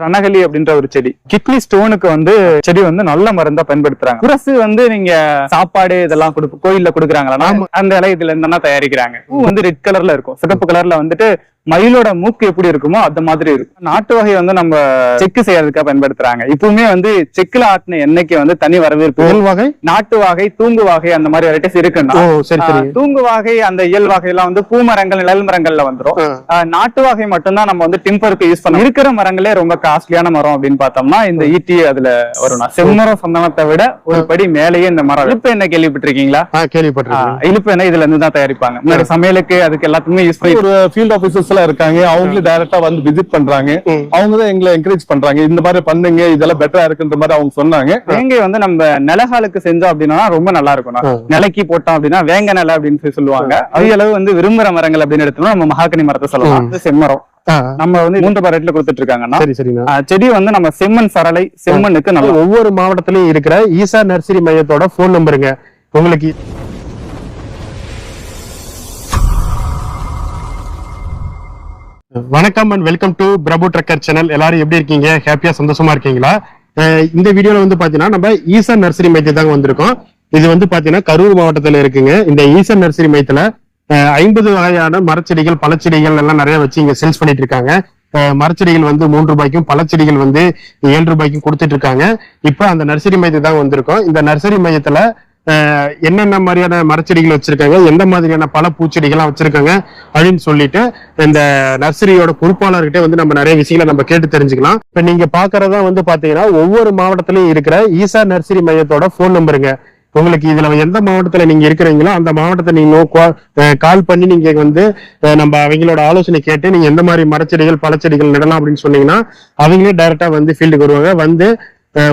ரணகலி அப்படின்ற ஒரு செடி. கிட்னி ஸ்டோனுக்கு வந்து செடி வந்து நல்ல மருந்தா பயன்படுத்துறாங்க. துரசு வந்து நீங்க சாப்பாடு இதெல்லாம் கொடுப்பு கோயில்ல கொடுக்குறாங்களா? அந்த இலை இதுல இருந்தா தயாரிக்கிறாங்க? பூ வந்து ரெட் கலர்ல இருக்கும். சிகப்பு கலர்ல வந்துட்டு மயிலோட மூக்கு எப்படி இருக்குமோ அந்த மாதிரி இருக்கும். நாட்டு வகை வந்து நம்ம செக்கு செய்யறதுக்காக பயன்படுத்துறாங்க. இப்பவுமே வந்து செக்குல ஆட்டின எண்ணெய்க்கு வந்து தனி வரவேற்பு. வகை? நாட்டு வகை தூங்கு வகை அந்த மாதிரி வெரைட்டிஸ் இருக்குன்னா தூங்கு வகை அந்த இயல் வகையெல்லாம் வந்து பூ மரங்கள் நிழல் மரங்கள்ல வந்துரும். நாட்டு வகை மட்டும்தான் நம்ம வந்து டிம்பருக்கு யூஸ் பண்ணோம் இருக்கிற மரங்களே ரொம்ப காஸ்ட்லியான மரம் அப்படின்னு பார்த்தோம்னா இந்த ஈட்டி அதுல வரும்னா. செம்மரம் சந்தனத்தை விட ஒரு படி மேலேயே இந்த மரம் இழுப்பு என்ன கேள்விப்பட்டிருக்கீங்களா? ஆஹ், இழுப்பு என்ன இதுல இருந்து தான் தயாரிப்பாங்க. முன்னாடி சமையலுக்கு அதுக்கு எல்லாத்துக்குமே யூஸ் பண்ணி ஒரு ஃபீல்ட் ஆபீசர்ஸ் எல்லாம் இருக்காங்க. அவங்களே டைரக்டா வந்து விசிட் பண்றாங்க. அவங்க தான் எங்களை என்கரேஜ் பண்றாங்க. இந்த மாதிரி பண்ணுங்க இதெல்லாம் பெட்டரா இருக்குன்ற மாதிரி அவங்க சொன்னாங்க. வேங்கை வந்து நம்ம நிலகாலுக்கு செஞ்சோம் அப்படின்னா ரொம்ப நல்லா இருக்கும். நிலைக்கு போட்டோம் அப்படின்னா வேங்க நிலை அப்படின்னு சொல்லி சொல்லுவாங்க. அதிக அளவு வந்து விரும்புற மரங்கள் அப்படின்னு எடுத்தோம்னா நம்ம மகாகனி மரத்தை சொல்லலாம். செம்மரம். நம்ம வந்து மூன்று ரேட்ல கொடுத்துட்டு இருக்காங்கன்னா சரி செடி வந்து நம்ம செம்மண் சரளை செம்மண்ணுக்கு நல்ல ஒவ்வொரு மாவட்டத்திலயும் இருக்கிற ஈசா நர்சரி மையத்தோட போன் நம்பருங்க உங்களுக்கு வணக்கம் and welcome to Prabhu trucker channel எல்லாரும் எப்படி இருக்கீங்க? ஹாப்பியா சந்தோஷமா இருக்கீங்களா? இந்த வீடியோல வந்து பாத்தீங்கன்னா நம்ம ஈசா நர்சரி மையத்தை தாங்க வந்திருக்கோம். இது வந்து பாத்தீங்கன்னா கரூர் மாவட்டத்துல இருக்குங்க. இந்த ஈசா நர்சரி மையத்துல ஐம்பது வகையான மரச்செடிகள் பழச்செடிகள் எல்லாம் நிறைய வச்சு இங்க சேல்ஸ் பண்ணிட்டு இருக்காங்க. மரச்செடிகள் வந்து மூன்று ரூபாய்க்கும் பழச்செடிகள் வந்து ஏழு ரூபாய்க்கும் கொடுத்துட்டு இருக்காங்க. இப்ப அந்த நர்சரி மையத்துக்கு தான் வந்திருக்கோம். இந்த நர்சரி மையத்துல என்னென்ன மாதிரியான மரச்செடிகள் வச்சிருக்காங்க எந்த மாதிரியான பல பூச்செடிகள்லாம் வச்சிருக்காங்க அப்படின்னு சொல்லிட்டு இந்த நர்சரியோட பொறுப்பாளர்கிட்ட வந்து நம்ம நிறைய விஷயங்களை நம்ம கேட்டு தெரிஞ்சுக்கலாம். இப்ப நீங்க பாக்குறதா வந்து பாத்தீங்கன்னா ஒவ்வொரு மாவட்டத்திலயும் இருக்கிற ஈசா நர்சரி மையத்தோட போன் நம்பருங்க உங்களுக்கு இதுல எந்த மாவட்டத்துல நீங்க இருக்கிறீங்களோ அந்த மாவட்டத்தை நீங்க கால் பண்ணி நீங்க வந்து நம்ம அவங்களோட ஆலோசனை கேட்டு நீங்க எந்த மாதிரி மரச்செடிகள் பழச்செடிகள் நடலாம் அப்படின்னு சொன்னீங்கன்னா அவங்களே டைரக்டா வந்து ஃபீல்டுக்கு வருவாங்க. வந்து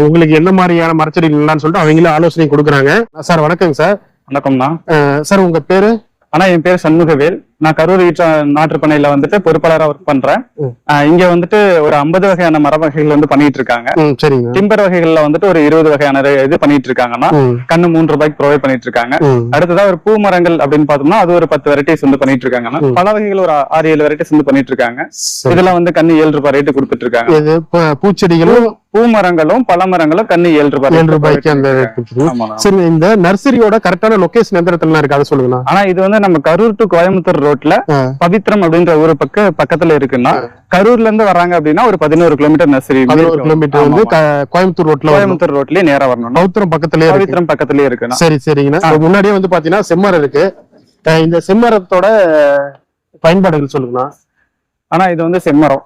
உங்களுக்கு என்ன மாதிரியான மரச்செடிகள் நடலாம்னு சொல்லிட்டு அவங்களே ஆலோசனை கொடுக்குறாங்க. சார் வணக்கங்க சார். வணக்கம்ண்ணா. அஹ் சார் உங்க பேரு? ஆனா என் பேர் சண்முகவேல். நான் கரூர் ஈற்ற நாட்டுப்பண்ணையில வந்துட்டு பொறுப்பாளரா ஒர்க் பண்றேன். இங்க வந்துட்டு ஒரு ஐம்பது வகையான மர வகைகள் வந்து பண்ணிட்டு இருக்காங்க டிம்பர் வகைகள்ல வந்துட்டு ஒரு இருபது வகையான இது பண்ணிட்டு இருக்காங்கன்னா கண்ணு மூன்று ரூபாய்க்கு ப்ரொவைட் பண்ணிட்டு இருக்காங்க அடுத்ததா ஒரு பூ மரங்கள் அப்படின்னு பார்த்தோம்னா அது ஒரு பத்து வெரைட்டிஸ் வந்து பண்ணிட்டு இருக்காங்கன்னா. பல வகைகள் ஒரு ஆறு ஏழு வெரைட்டிஸ் வந்து பண்ணிட்டு இருக்காங்க. இதெல்லாம் வந்து கண்ணு ஏழு ரூபாய் ரேட்டு கொடுத்துட்டு இருக்காங்க பூச்செடிகளும் பூ மரங்களும் பல மரங்களும் கண்ணு ஏழு ரூபாய் ஏழு ரூபாய்க்கு அந்த. சரி இந்த நர்சரியோட கரெக்டான லொகேஷன் எந்த இடத்துல இருக்கு? அதை சொல்லுங்கண்ணா ஆனா இது வந்து நம்ம கரூர் டு கோயம்புத்தூர் ரோட்ல. பவித்ரம் அப்படின்ற ஊரு பக்க பக்கத்துல இருக்குன்னா கரூர்ல இருந்து வர்றாங்க அப்படின்னா ஒரு பதினோரு கிலோமீட்டர் நர்சரி பதினோரு கிலோமீட்டர் வந்து கோயம்புத்தூர் ரோட்ல. கோயம்புத்தூர் ரோட்லயே நேரா வரணும். பௌத்திரம் பக்கத்துலயே இருக்கு. பவித்ரம் பக்கத்துலயே இருக்குண்ணா. சரி சரிங்கண்ணா. முன்னாடியே வந்து பாத்தீங்கன்னா செம்மரம் இருக்கு. இந்த செம்மரத்தோட பயன்பாடுகள் சொல்லுங்கண்ணா. ஆனா இது வந்து செம்மரம்.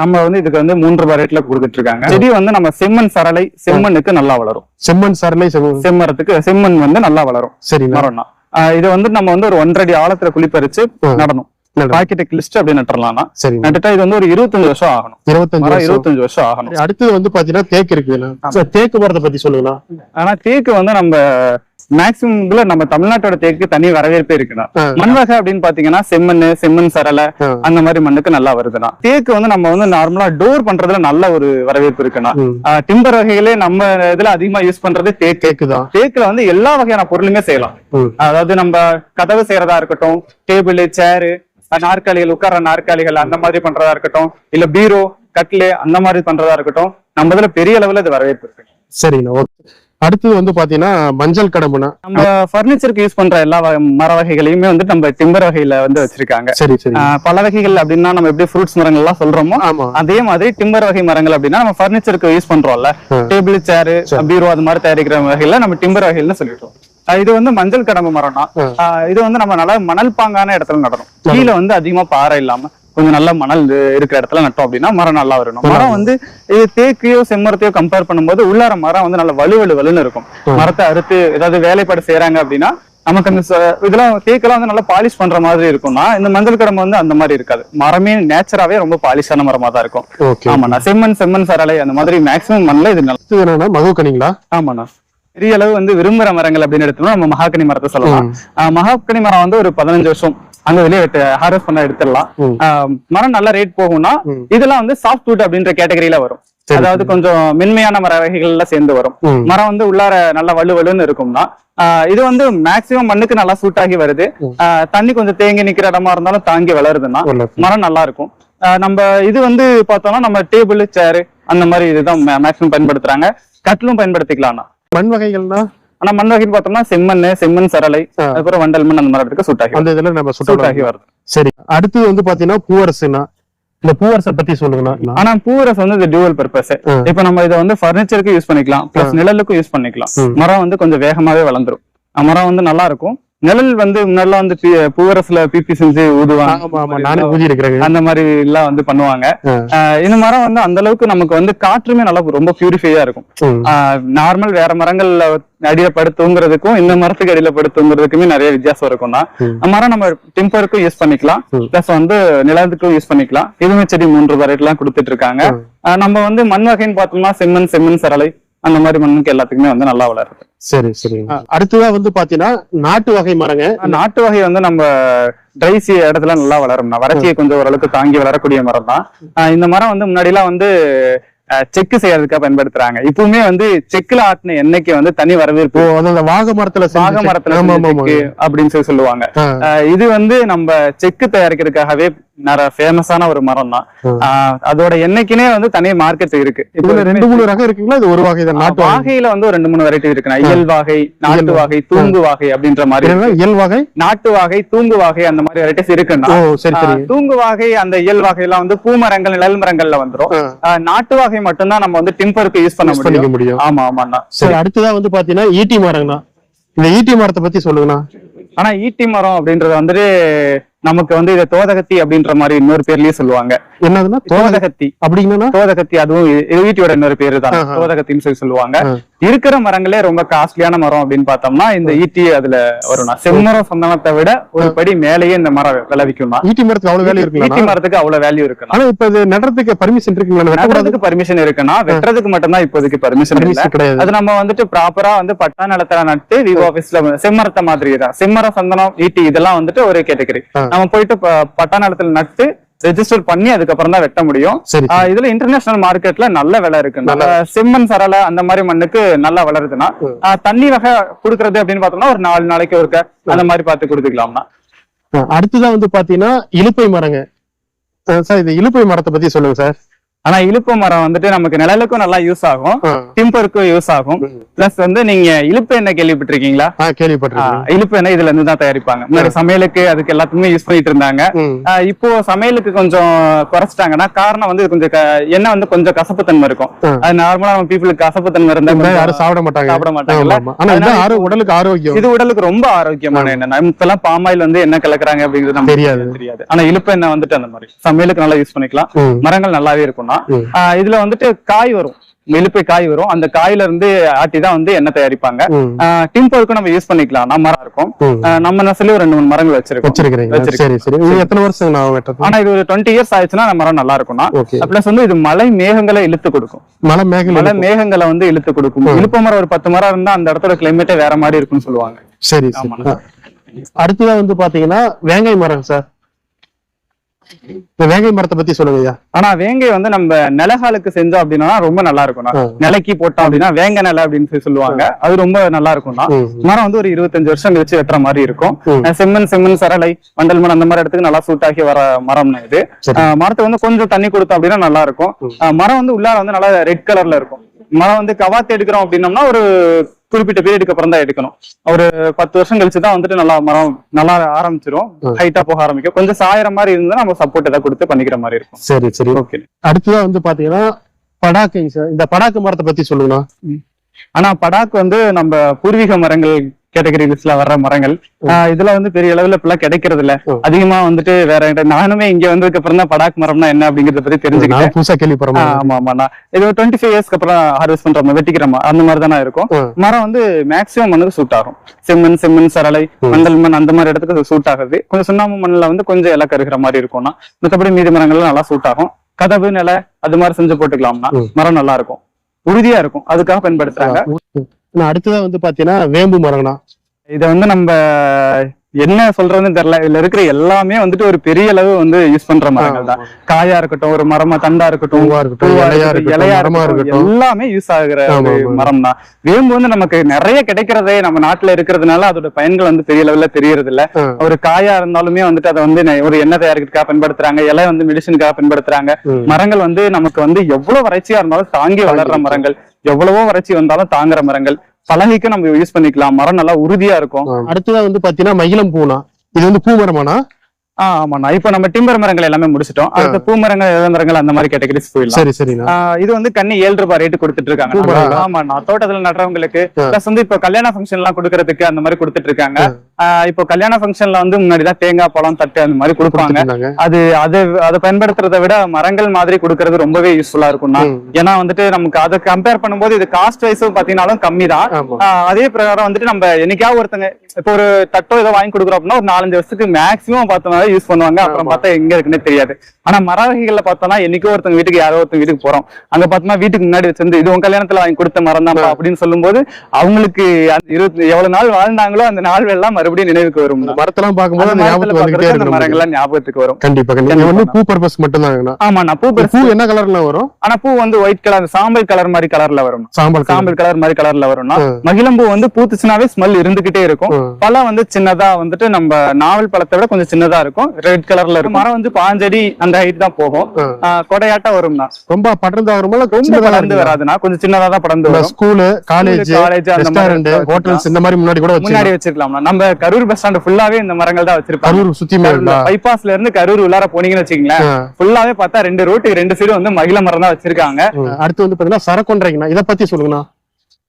நம்ம வந்து இதுக்கு வந்து மூன்று ரூபாய் ரேட்ல கொடுத்துட்டு இருக்காங்க செடி வந்து நம்ம செம்மண் சரளை செம்மண்ணுக்கு நல்லா வளரும். செம்மண் சரளை செம்மரத்துக்கு செம்மண் வந்து நல்லா வளரும். சரிண்ணா மரம்னா. இது வந்து நம்ம வந்து ஒரு ஒன்றரை அடி ஆழத்துல குழி பறிச்சு ஆ. நடணும். நடு. பாக்கெட்டை கிழிச்சிட்டு அப்படியே நட்டுறலாம்னா. சரிங்க நட்டுட்டா இது வந்து ஒரு இருபத்தஞ்சு வருஷம் ஆகணும். இருபத்தஞ்சு இருபத்தஞ்சு வருஷம் ஆகணும். அடுத்தது வந்து பாத்தீங்கன்னா தேக்கு இருக்குண்ணா சார் தேக்கு மரத்தை பத்தி சொல்லுங்கண்ணா. ஆனா தேக்கு வந்து நம்ம மேக்சிமம் இதுல நம்ம தமிழ்நாட்டோட தேக்கு தனி வரவேற்பே இருக்குண்ணா. மண் வகை அப்படின்னு பாத்தீங்கன்னா செம்மண் செம்மண் சரளை. அந்த மாதிரி மண்ணுக்கு நல்லா வருதுண்ணா தேக்கு வந்து நம்ம வந்து நார்மலா டோர் பண்றதுல நல்ல ஒரு வரவேற்பு இருக்குண்ணா. டிம்பர் வகைகளே நம்ம இதுல அதிகமா யூஸ் பண்றது தேக்கு தான் தேக்குல வந்து எல்லா வகையான பொருளுமே செய்யலாம். அதாவது நம்ம கதவு செய்யறதா இருக்கட்டும் டேபிள் சேரு நாற்காலிகள் உட்கார்ற நாற்காலிகள் அந்த மாதிரி பண்றதா இருக்கட்டும் இல்ல பீரோ கட்லு அந்த மாதிரி பண்றதா இருக்கட்டும் நம்ம இதுல பெரிய அளவுல இது வரவேற்பு இருக்கு சரிங்கண்ணா அடுத்தது வந்து பாத்தீங்கன்னா மஞ்சள் கடம்புண்ணா நம்ம பர்னிச்சருக்கு யூஸ் பண்ற எல்லா மர வகைகளையுமே வந்து நம்ம டிம்பர் வகையில வந்து வச்சிருக்காங்க. சரி சரி. பல வகைகள் அப்படின்னா நம்ம எப்படி ஃப்ரூட்ஸ் மரங்கள் எல்லாம் சொல்றோமோ அதே மாதிரி டிம்பர் வகை மரங்கள் அப்படின்னா நம்ம பர்னிச்சருக்கு யூஸ் பண்றோம்ல. டேபிள் சேரு. பீரோ அது மாதிரி தயாரிக்கிற வகையில நம்ம டிம்பர் வகைகள்னு சொல்லிட்டோம். இது வந்து மஞ்சள் கடம்பு மரம்னா இது வந்து நம்ம நல்லா மணல் பாங்கான இடத்துல நடணும். கீழே வந்து அதிகமா பாறை இல்லாம. கொஞ்சம் நல்ல மணல் இருக்கிற இடத்துல நட்டோம் அப்படின்னா மரம் நல்லா வரணும். மரம் வந்து இது தேக்கையோ செம்மரத்தையோ கம்பேர் பண்ணும்போது உள்ளார மரம் வந்து நல்ல வலுவலு வலுன்னு இருக்கும். மரத்தை அறுத்து ஏதாவது வேலைப்பாடு செய்யறாங்க அப்படின்னா நமக்கு அந்த இதெல்லாம் தேக்கெல்லாம் வந்து நல்லா பாலிஷ் பண்ற மாதிரி இருக்கும்னா இந்த மஞ்சள் கடம்பு வந்து அந்த மாதிரி இருக்காது. மரமே நேச்சராவே ரொம்ப பாலிஷான மரமா தான் இருக்கும். ஆமாண்ணா. செம்மண் செம்மண் சரளை அந்த மாதிரி மேக்ஸிமம் மண்ணில் இது நல்லா என்னன்னா ஆமாண்ணா. பெரிய அளவு வந்து விரும்புற மரங்கள் அப்படின்னு எடுத்தோம்னா நம்ம மகாக்கனி மரத்தை சொல்லலாம். மகாக்கனி மரம் வந்து ஒரு பதினஞ்சு வருஷம் அங்க வெளியே ஹார்வெஸ்ட் பண்ண எடுத்துடலாம். மரம் நல்ல ரேட் போகும்னா. இதெல்லாம் வந்து சாஃப்ட் வுட் அப்படின்ற கேட்டகரியில வரும். அதாவது கொஞ்சம் மென்மையான மர வகைகள்ல சேர்ந்து வரும். மரம் வந்து உள்ளார நல்லா வலு வலுன்னு இருக்கும்னா இது வந்து மேக்சிமம் மண்ணுக்கு நல்லா சூட் ஆகி வருது. தண்ணி கொஞ்சம் தேங்கி நிக்கிற இடமா இருந்தாலும் தாங்கி வளருதுன்னா வளருது. மரம் நல்லா இருக்கும். நம்ம இது வந்து பார்த்தோம்னா நம்ம டேபிள் சேரு அந்த மாதிரி இதுதான் மேக்ஸிமம் பயன்படுத்துறாங்க. கட்டிலும் பயன்படுத்திக்கலாம்னா மண் வகைகள்னா? ஆனா மண் வகைன்னு பார்த்தோம்னா செம்மண் செம்மண் சரளை ஆ. அதுக்கப்புறம் வண்டல் மண் அந்த மாதிரி இருக்கு சூட்டாகி அந்த இதுல நம்ம சூட்டாகி வருது சரி அடுத்தது வந்து பாத்தீங்கன்னா பூவரசுனா இந்த பூவரசை பத்தி சொல்லுங்கண்ணா. ஆனா பூரஸ் வந்து இது டியூவல் பர்பஸ். இப்ப நம்ம இதை வந்து ஃபர்னிச்சருக்கு யூஸ் பண்ணிக்கலாம் பிளஸ் நிழலுக்கும் யூஸ் பண்ணிக்கலாம். மரம் வந்து கொஞ்சம் வேகமாவே வளர்ந்துரும். மரம் வந்து நல்லா இருக்கும். நிழல் வந்து முன்னெல்லாம் வந்து பி- பூவரஸ்ல பிபி செஞ்சு ஊதுவாங்க. அந்த மாதிரி எல்லாம் வந்து பண்ணுவாங்க. இந்த மரம் வந்து அந்த அளவுக்கு நமக்கு வந்து காற்றுமே நல்லா ரொம்ப பியூரிஃபையா இருக்கும். நார்மல் வேற மரங்கள்ல அடியில படுத்து தூங்குறதுக்கும் இந்த மரத்துக்கு அடியில படுத்து தூங்குறதுக்குமே நிறைய வித்தியாசம் இருக்கும் தான். மரம் நம்ம டிம்பருக்கும் யூஸ் பண்ணிக்கலாம். பிளஸ் வந்து நிலத்துக்கும் யூஸ் பண்ணிக்கலாம். இதுவுமே செடி மூன்று ரூபாய் ரேட்லாம் கொடுத்துட்டு இருக்காங்க. நம்ம வந்து மண் வகைன்னு பார்த்தோம்னா செம்மண் செம்மண் சரளை அந்த மாதிரி மண்ணுக்கு எல்லாத்துக்குமே வந்து நல்லா வளருது. சரி சரி. அடுத்ததா வந்து பாத்தீங்கன்னா நாட்டு வகை மரங்க. நாட்டு வகை வந்து நம்ம ட்ரைசி இடத்துல நல்லா வளரும்னா வறட்சியை கொஞ்சம் ஓரளவுக்கு தாங்கி வளரக்கூடிய மரம் தான் இந்த மரம் வந்து முன்னாடி எல்லாம் வந்து செக்கு செய்யறதுக்காக பயன்படுத்துறாங்க. இப்பவுமே வந்து செக்குல ஆட்டின எண்ணெய்க்கு வந்து தனி வரவேற்பு அந்த வாகை மரத்துல செக்கு. மரத்துல அப்படின்னு சொல்லி சொல்லுவாங்க. இது வந்து நம்ம செக்கு தயாரிக்கிறதுக்காகவே நிறைய ஃபேமஸான ஒரு மரம் தான். அதோட எண்ணெய்க்குனே வந்து தனி மார்க்கெட் இருக்கு. இதுல ரெண்டு மூணு ரகம் இருக்குங்களா? இது ஒரு வகை தான் நாட்டு வகை? வாகையில வந்து ஒரு ரெண்டு மூணு வெரைட்டி இருக்குண்ணா இயல் வாகை நாட்டு வாகை தூங்கு வாகை அப்படின்ற மாதிரி இயல் வகை? நாட்டு வாகை தூங்கு வாகை அந்த மாதிரி வெரைட்டிஸ் ஆஹ் தூங்கு வாகை அந்த இயல் வகையெல்லாம் வந்து பூ மரங்கள் நிழல் மரங்கள்ல வந்துரும். ஆ. ஆஹ் நாட்டு வாகை மட்டும்தான் நம்ம வந்து டிம்பருக்கு யூஸ் பண்ண பண்ணிக்க முடியும். முடியும். ஆமா ஆமாண்ணா சரி அடுத்ததா வந்து பாத்தீங்கன்னா ஈட்டி மரங்கண்ணா. இந்த ஈட்டி மரத்தை பத்தி சொல்லுங்கண்ணா. ஆனா ஈட்டி மரம் அப்படின்றது வந்துட்டு நமக்கு வந்து இதை தோதகத்தி அப்படின்ற மாதிரி இன்னொரு பேர்லயே சொல்லுவாங்க. என்னதுன்னா தோகை தோதகத்தி. அப்படின்னா தோதகத்தி அதுவும் இது ஈட்டியோட இன்னொரு பேரு தான். தோதகத்தின்னு சொல்லி சொல்லுவாங்க. இருக்கிற மரங்களே ரொம்ப காஸ்ட்லியான மரம் அப்படின்னு பார்த்தோம்னா இந்த ஈட்டி அதுல வரும்னா. செம்மரம் சந்தனத்தை விட ஒரு படி மேலேயே இந்த மரம் விளைவிக்கும்னா. ஈட்டி மரத்துக்கு அவ்வளவு வேலை ஈட்டி இருக்குங்களா மரத்துக்கு அவ்வளவு வேல்யூ இருக்குண்ணா. ஆனா இப்ப இது நடுறதுக்கு பர்மிஷன் இருக்குங்களா? நடுறதுக்கு பர்மிஷன் இருக்குன்னா வெட்டுறதுக்கு மட்டும்தான் இப்போதைக்கு பர்மிஷன் கிடையாது. அது நம்ம வந்துட்டு ப்ராப்பரா வந்து பட்டா நிலத்துல நட்டு விவோ ஆபீஸ்ல செம்மரத்தை மாதிரி தான் செம்மரம் சந்தனம் ஈட்டி இதெல்லாம் வந்துட்டு ஒரு கேட்டகரி. நம்ம போயிட்டு பட்டா நிலத்துல நட்டு ரெஜிஸ்டர் பண்ணி அதுக்கப்புறம் தான் வெட்ட முடியும். இதுல இன்டர்நேஷனல் மார்க்கெட்ல நல்ல விலை இருக்கு. நல்ல செம்மண் சரளை அந்த மாதிரி மண்ணுக்கு நல்லா வளருதுன்னா தண்ணி வகை குடுக்கறது அப்படின்னு பார்த்தோம்னா ஒரு நாலு நாளைக்கு ஒருக்க அந்த மாதிரி பார்த்து கொடுத்துக்கலாம்னா. ஆ, அடுத்ததா வந்து பாத்தீங்கன்னா இலுப்பை மரங்க. சார் இந்த இலுப்பை மரத்தை பத்தி சொல்லுங்க சார். ஆனா இலுப்பு மரம் வந்துட்டு நமக்கு நிழலுக்கும் நல்லா யூஸ் ஆகும். டிம்பருக்கும் யூஸ் ஆகும். பிளஸ் வந்து நீங்க இலுப்பு எண்ணெய் கேள்விப்பட்டிருக்கீங்களா? கேள்விப்பட்டிருக்கேன். இலுப்பு எண்ணெய் இதுல இருந்து தான் தயாரிப்பாங்க. முன்னாடி சமையலுக்கு அதுக்கு எல்லாத்துக்குமே யூஸ் பண்ணிட்டு இருந்தாங்க. இப்போ சமையலுக்கு கொஞ்சம் குறைச்சிட்டாங்கன்னா காரணம் வந்து கொஞ்சம் எண்ணெய் வந்து கொஞ்சம் கசப்பு தன்மை இருக்கும். அது நார்மலா நம்ம பீப்புளுக்கு கசப்பு தன்மை இருந்தா யாரும் சாப்பிட மாட்டாங்க. சாப்பிட ஆரோ- உடலுக்கு ஆரோக்கியம். இது உடலுக்கு ரொம்ப ஆரோக்கியமான எண்ணெய். நம்ம இப்பெல்லாம் பாமாயில் வந்து என்ன கலக்குறாங்க அப்படிங்கிறது நமக்கு தெரியாது. தெரியாது. ஆனா இலுப்பு எண்ணெய் வந்துட்டு அந்த மாதிரி. சமையலுக்கு நல்லா யூஸ் பண்ணிக்கலாம். மரங்கள் நல்லாவே இருக்கும்னா ஆஹ் இதுல வந்துட்டு காய் வரும். இலுப்பை காய் வரும். அந்த காயில இருந்து ஆட்டி தான் வந்து எண்ணெய் தயாரிப்பாங்க. ம். டிம்பருக்கும் நம்ம யூஸ் பண்ணிக்கலாம். நம்ம மரம் இருக்கும். நம்ம நெசலே ஒரு ரெண்டு மூணு மரங்கள் வச்சிருக்கோம். எத்தனை வருஷம் ஆனா இது ஒரு டுவெண்ட்டி இயர்ஸ் ஆயிடுச்சுன்னா அந்த மரம் நல்லா இருக்கும்னா. பிளஸ் வந்து இது மலை மேகங்களை இழுத்து கொடுக்கும். மலை மேகலை மலை மேகங்களை வந்து இழுத்து கொடுக்கும். இழுப்ப மரம் ஒரு பத்து மரம் இருந்தா அந்த இடத்தோட கிளைமேட்டே வேற மாதிரி இருக்கும்னு சொல்லுவாங்க. சரி சரி. ஆமாண்ணா. ஆ. அடுத்ததா வந்து பாத்தீங்கன்னா வேங்கை மரம் சார். இந்த வேங்கை மரத்தை பத்தி சொல்லுங்க ஆனா வேங்கை வந்து நம்ம நிலகாலுக்கு செஞ்சோம் அப்படின்னா ரொம்ப நல்லா இருக்கும்னா ஆ. நிலைக்கு போட்டோம் அப்படின்னா வேங்க நிலை அப்படின்னு சொல்லி சொல்லுவாங்க. அது ரொம்ப நல்லா இருக்கும்னா. மரம் வந்து ஒரு இருபத்தஞ்சு வருஷம் கழிச்சு வெட்டுற மாதிரி இருக்கும். செம்மண் செம்மண் சரளை வண்டல் மண் அந்த மாதிரி இடத்துக்கு நல்லா சூட் ஆகி வர மரம்னா இது. மரத்தை வந்து கொஞ்சம் தண்ணி கொடுத்தோம் அப்படின்னா நல்லா இருக்கும். மரம் வந்து உள்ளார வந்து நல்லா ரெட் கலர்ல இருக்கும். மரம் வந்து கவாத்து எடுக்கிறோம் அப்படின்னம்னா ஒரு குறிப்பிட்ட பீரியடுக்கு அப்புறம் தான் எடுக்கணும். ஒரு பத்து வருஷம் கழிச்சு தான் வந்துட்டு நல்லா மரம் நல்லா ஆரம்பிச்சிரும். ஹைட்டா போக ஆரம்பிக்கும். கொஞ்சம் சாயிற மாதிரி இருந்தா நம்ம சப்போர்ட் ஏதாவது கொடுத்து பண்ணிக்கிற மாதிரி இருக்கும். சரி சரி. ஓகே அடுத்ததா வந்து பாத்தீங்கன்னா படாக்கைங்க சார். இந்த படாக்கு மரத்தை பத்தி சொல்லுங்கண்ணா. ஆனா படாக் வந்து நம்ம பூர்வீக மரங்கள் கேட்டகரி லிஸ்ட்ல வர்ற மரங்கள். இதுல வந்து பெரிய அளவுல இப்பெல்லாம் கிடைக்கிறது இல்ல. அதிகமா வந்துட்டு வேற நானுமே இங்க வந்ததுக்கு அப்புறம் தான் படாக் மரம்னா என்ன அப்படிங்கறத பத்தி தெரிஞ்சுக்கிட்டேன். புதுசா கேள்விப்படுறேன் ஆமா ஆமாண்ணா. இது ஒரு டுவெண்ட்டி ஃபைவ் இயர்ஸ்க்கு அப்புறம் ஹார்வெஸ்ட் பண்ற மாதிரி வெட்டிக்கிற மரம் அந்த மாதிரி தானே இருக்கும். மரம் வந்து மேக்ஸிமம் மண்ணுக்கு சூட் ஆகும். செம்மண் செம்மண் சரளை ம். மண்டல் மண் அந்த மாதிரி இடத்துக்கு சூட் ஆகுது. கொஞ்சம் சுண்ணாம்பு மண்ணுல வந்து கொஞ்சம் இலை கருகிற மாதிரி இருக்கும்னா மத்தபடி மீதி மரங்கள்லாம் நல்லா சூட் ஆகும். கதவு நிலை அது மாதிரி செஞ்சு போட்டுக்கலாம்னா. மரம் நல்லா இருக்கும். உறுதியா இருக்கும். அதுக்காக பயன்படுத்துறாங்க. நான் அடுத்ததா வந்து பாத்தீங்கன்னா வேம்பு மரங்கண்ணா. இத வந்து நம்ம என்ன சொல்றதுன்னு தெரியல. இதுல இருக்கிற எல்லாமே வந்துட்டு ஒரு பெரிய அளவு வந்து யூஸ் பண்ற மரங்கள் தான். காயா இருக்கட்டும் ஒரு மரமா தண்டா இருக்கட்டும் இலையா இருக்கட்டும், எல்லாமே யூஸ் ஆகுற. மரம் தான். வேம்பு வந்து நமக்கு நிறைய கிடைக்கிறதே நம்ம நாட்டுல இருக்கிறதுனால அதோட பயன்கள் வந்து பெரிய லெவல்ல தெரியறது இல்ல. ஒரு காயா இருந்தாலுமே வந்துட்டு அதை வந்து ஒரு எண்ணெய் தயாரிக்கிறதுக்காக பயன்படுத்துறாங்க இலை வந்து மெடிசனுக்காக பயன்படுத்துறாங்க. மரங்கள் வந்து நமக்கு வந்து எவ்வளவு வறட்சியா இருந்தாலும் தாங்கி வளர்ற மரங்கள். எவ்வளவோ வறட்சி வந்தாலும் தாங்குற மரங்கள். பலகைக்கு நம்ம யூஸ் பண்ணிக்கலாம். மரம் நல்லா உறுதியா இருக்கும். அடுத்ததா வந்து பாத்தீங்கன்னா மகிழம் பூனா. இது வந்து பூ மரமானா ஆஹ் ஆமாண்ணா. இப்ப நம்ம டிம்பர் மரங்கள் எல்லாமே முடிச்சிட்டோம். அடுத்த பூ மரங்கள் மரங்கள் அந்த மாதிரி கேட்டகரிஸ் போயிடலாம். சரி ஆஹ் இது வந்து கண்ணி ஏழு ரூபாய் ரேட்டு கொடுத்துட்டு இருக்காங்க? ஆமாண்ணா. தோட்டத்துல நடுறவங்களுக்கு. பிளஸ் வந்து இப்ப கல்யாண ஃபங்க்ஷன் எல்லாம் கொடுக்கறதுக்கு அந்த மாதிரி கொடுத்துட்டு இருக்காங்க. இப்போ கல்யாண ஃபங்க்ஷன்ல வந்து முன்னாடி தான் தேங்காய் பழம் தட்டு அந்த மாதிரி கொடுப்பாங்க. அது அது அதை பயன்படுத்துறதை விட மரங்கள் மாதிரி கொடுக்கறது ரொம்பவே யூஸ்ஃபுல்லா இருக்கும்னா. ஏன்னா வந்துட்டு நமக்கு அதை கம்பேர் பண்ணும்போது இது காஸ்ட் வைஸும் பாத்தீங்கன்னாலும் கம்மி தான் அதே பிரகாரம் வந்துட்டு நம்ம என்னைக்காவது ஒருத்தங்க இப்போ ஒரு தட்டோ ஏதோ வாங்கி கொடுக்குறோம் அப்படின்னா ஒரு நாலஞ்சு வருஷத்துக்கு மேக்ஸிமம் பார்த்தோம்னா யூஸ் பண்ணுவாங்க. அப்புறம். பார்த்தா எங்க இருக்குன்னே தெரியாது. ஆனா மர வகைகள்ல பார்த்தோம்னா என்னைக்கோ ஒருத்தங்க வீட்டுக்கு யாரோ ஒருத்தங்க வீட்டுக்கு போறோம். அங்க பார்த்தோம்னா வீட்டுக்கு முன்னாடி வச்சிருந்து இது உன் கல்யாணத்துல வாங்கி கொடுத்த மரம் தான் அப்படின்னு சொல்லும்போது அவங்களுக்கு இருபத்தி எவ்வளவு நாள் வாழ்ந்தாங்களோ அந்த நாள் எல்லாம் மறுபடியும் நினைவுக்கு வரும். மரத்தெல்லாம் பார்க்கும்போது அந்த பார்க்கறது அந்த இருக்கு. மரங்கள்லாம் ஞாபகத்துக்கு வரும். கண்டிப்பா கண்டிப்பா. வந்து பூ பர்பஸ் மட்டும் தாங்கண்ணா ஆமா நான் பூ பூ என்ன கலர்ல வரும்? ஆனா பூ வந்து ஒயிட் கலர் சாம்பல் கலர் மாதிரி கலர்ல வரும் சாம்பல். சாம்பல் கலர் மாதிரி கலர்ல வரும்னா. மகிழம்பூ வந்து பூத்துச்சுனாவே ஸ்மெல் இருந்துகிட்டே இருக்கும். பழம் வந்து சின்னதா வந்துட்டு நம்ம நாவல் பழத்தை விட கொஞ்சம் சின்னதா இருக்கும். ரெட் கலர்ல இருக்கும். மரம் வந்து பாஞ்சடி அந்த ஹைட் தான் போகும். கொடையாட்டா வரும்னா ரொம்ப படர்ந்து வரும்போது ரொம்ப படர்ந்து? வராதுன்னா கொஞ்சம் சின்னதா தான் படர்ந்து வரும். ஸ்கூலு காலேஜ் காலேஜ் அந்த மாதிரி ஹோட்டல்ஸ் இந்த மாதிரி முன்னாடி கூட முன்னாடி வச்சு வச்சிருக்கலாம்னா நம்ம கரூர் பஸ் ஸ்டாண்ட் ஃபுல்லாவே இந்த மரங்கள் தான் வச்சிருப்பாங்க. கரூர் இருக்கா? பைபாஸ்ல இருந்து கரூர் உள்ளார போனீங்கன்னு வச்சுக்கீங்களேன். ஃபுல்லாவே பார்த்தா ரெண்டு ரோட்டுக்கு ரெண்டு சைடு வந்து மகிழ மரம் தான் வச்சிருக்காங்க. அடுத்து வந்து பாத்தீங்கன்னா சரக்கொன்றைங்கண்ணா. இத பத்தி சொல்லுங்கண்ணா.